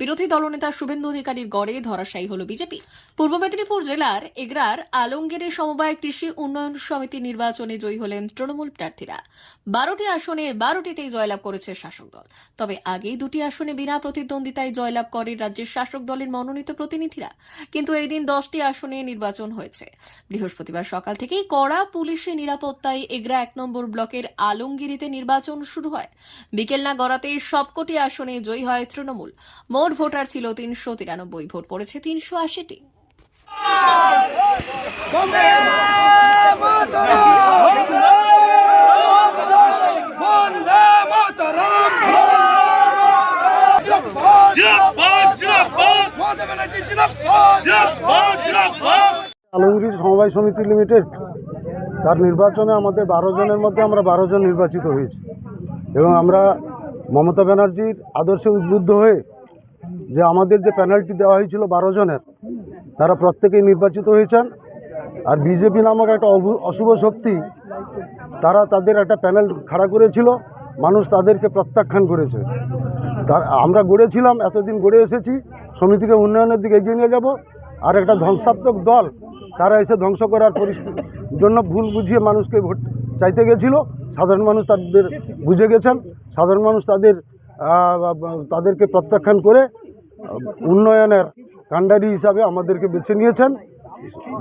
বিরোধী দলনেতা শুভেন্দু অধিকারীর গড়ে ধরাশায়ী হল বিজেপি। পূর্ব মেদিনীপুর জেলার এগরার আলমগীরের সমবায় কৃষি উন্নয়ন সমিতি নির্বাচনে জয়ী হলেন তৃণমূল প্রার্থীরা। বারোটি আসনের বারোটিতেই জয়লাভ করেছে শাসক দল। তবে আগেই দুটি আসনে বিনা প্রতিদ্বন্দ্বিতায় জয়লাভ করে রাজ্যের শাসক দলের মনোনীত প্রতিনিধিরা। কিন্তু এই দিন দশটি আসনে নির্বাচন হয়েছে। বৃহস্পতিবার সকাল থেকেই কড়া পুলিশের নিরাপত্তায় এগরা এক নম্বর ব্লকের আলমগিরিতে নির্বাচন শুরু হয়। বিকেল না গড়াতেই সবকটি আসনে জয়ী হয় তৃণমূল। মোট ভোটার ছিল তিনশো তিরানব্বই, ভোট পড়েছে তিনশো আশিটি। আলমগীর সমবায় সমিতি লিমিটেড, তার নির্বাচনে আমাদের বারো জনের মধ্যে আমরা বারো জন নির্বাচিত হয়েছি। এবং আমরা মমতা ব্যানার্জির আদর্শে উদ্বুদ্ধ হয়ে যে আমাদের যে পেনাল্টি দেওয়া হয়েছিল বারো জনের, তারা প্রত্যেকেই নির্বাচিত হয়েছেন। আর বিজেপি নামক একটা অশুভ শক্তি, তারা তাদের একটা প্যানেল খাড়া করেছিল, মানুষ তাদেরকে প্রত্যাখ্যান করেছে। তার আমরা গড়েছিলাম, এতদিন গড়ে এসেছি, সমিতিকে উন্নয়নের দিকে এগিয়ে নিয়ে যাব, আর একটা ধ্বংসাত্মক দল, তারা এসে ধ্বংস করার জন্য ভুল বুঝিয়ে মানুষকে ভোট চাইতে গেছিল। সাধারণ মানুষ তাদের বুঝে গেছেন। সাধারণ মানুষ তাদের তাদেরকে প্রত্যাখ্যান করে উন্নয়নের কাণ্ডারি হিসাবে আমাদেরকে বেছে নিয়েছেন।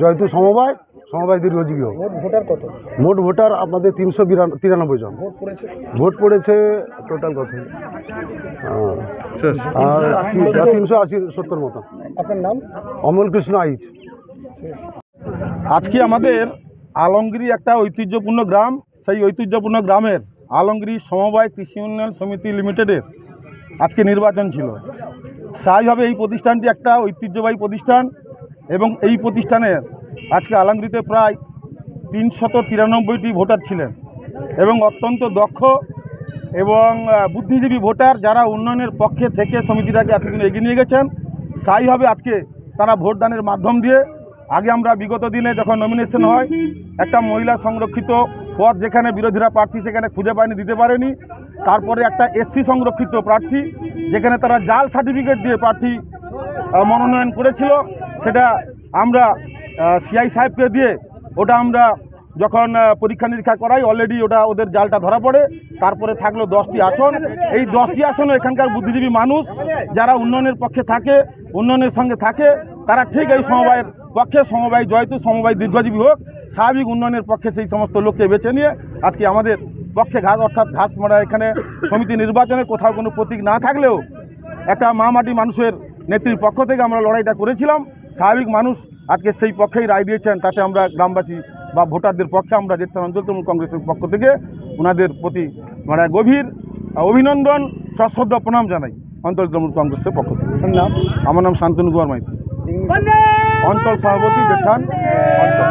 জয়তু সমবায় সমবায় দীর্ঘজীবী হোক ভোটার কত? মোট ভোটার আমাদের তিনশো তিরানব্বই জন। ভোট পড়েছে? ভোট পড়েছে টোটাল কত? তিনশো আশি সত্তর মতো। আপনার নাম? অমল কৃষ্ণ আইচ। আজকে আমাদের আলমগিরি একটা ঐতিহ্যপূর্ণ গ্রাম। সেই ঐতিহ্যপূর্ণ গ্রামের আলমগিরি সমবায় কৃষি উন্নয়ন সমিতি লিমিটেডের আজকে নির্বাচন ছিল। স্থায়ীভাবে এই প্রতিষ্ঠানটি একটা ঐতিহ্যবাহী প্রতিষ্ঠান এবং এই প্রতিষ্ঠানের আজকে আলমগিরিতে প্রায় তিনশত তিরানব্বইটি ভোটার ছিলেন এবং অত্যন্ত দক্ষ এবং বুদ্ধিজীবী ভোটার যারা উন্নয়নের পক্ষে থেকে সমিতিটাকে এতদিন এগিয়ে নিয়ে গেছেন। স্থায়ীভাবে আজকে তারা ভোটদানের মাধ্যম দিয়ে আগে আমরা বিগত দিনে যখন নমিনেশন হয়, একটা মহিলা সংরক্ষিত পদ যেখানে বিরোধীরা প্রার্থী সেখানে খুঁজে পায়নি, দিতে পারেনি। তারপরে একটা এসসি সংরক্ষিত প্রার্থী, যেখানে তারা জাল সার্টিফিকেট দিয়ে প্রার্থী মনোনয়ন করেছিল। সেটা আমরা সিআই সাহেবকে দিয়ে, ওটা আমরা যখন পরীক্ষা নিরীক্ষা করাই অলরেডি ওটা ওদের জালটা ধরা পড়ে। তারপরে থাকল দশটি আসন। এই দশটি আসনে এখানকার বুদ্ধিজীবী মানুষ, যারা উন্নয়নের পক্ষে থাকে, উন্নয়নের সঙ্গে থাকে, তারা ঠিক এই সমবায়ের পক্ষে, সমবায় জয়তু, সমবায় দীর্ঘজীবী হোক, স্বাভাবিক উন্নয়নের পক্ষে সেই সমস্ত লোককে বেছে নিয়ে আজকে আমাদের পক্ষে ঘাস অর্থাৎ ঘাস মারা এখানে সমিতি নির্বাচনে কোথাও কোনো প্রতীক না থাকলেও একটা মা মাটি মানুষের নেত্রীর পক্ষ থেকে আমরা লড়াইটা করেছিলাম। স্বাভাবিক মানুষ আজকে সেই পক্ষেই রায় দিয়েছেন তাতে আমরা গ্রামবাসী বা ভোটারদের পক্ষে আমরা যেতে অঞ্চল তৃণমূল কংগ্রেসের পক্ষ থেকে ওনাদের প্রতি মানে গভীর অভিনন্দন সশ্রদ্ধ প্রণাম জানাই অঞ্চল তৃণমূল কংগ্রেসের পক্ষ থেকে। নাম? আমার নাম শান্তনু কুমার মাইতি। অঞ্চল সভাপতি জেঠান অঞ্চল।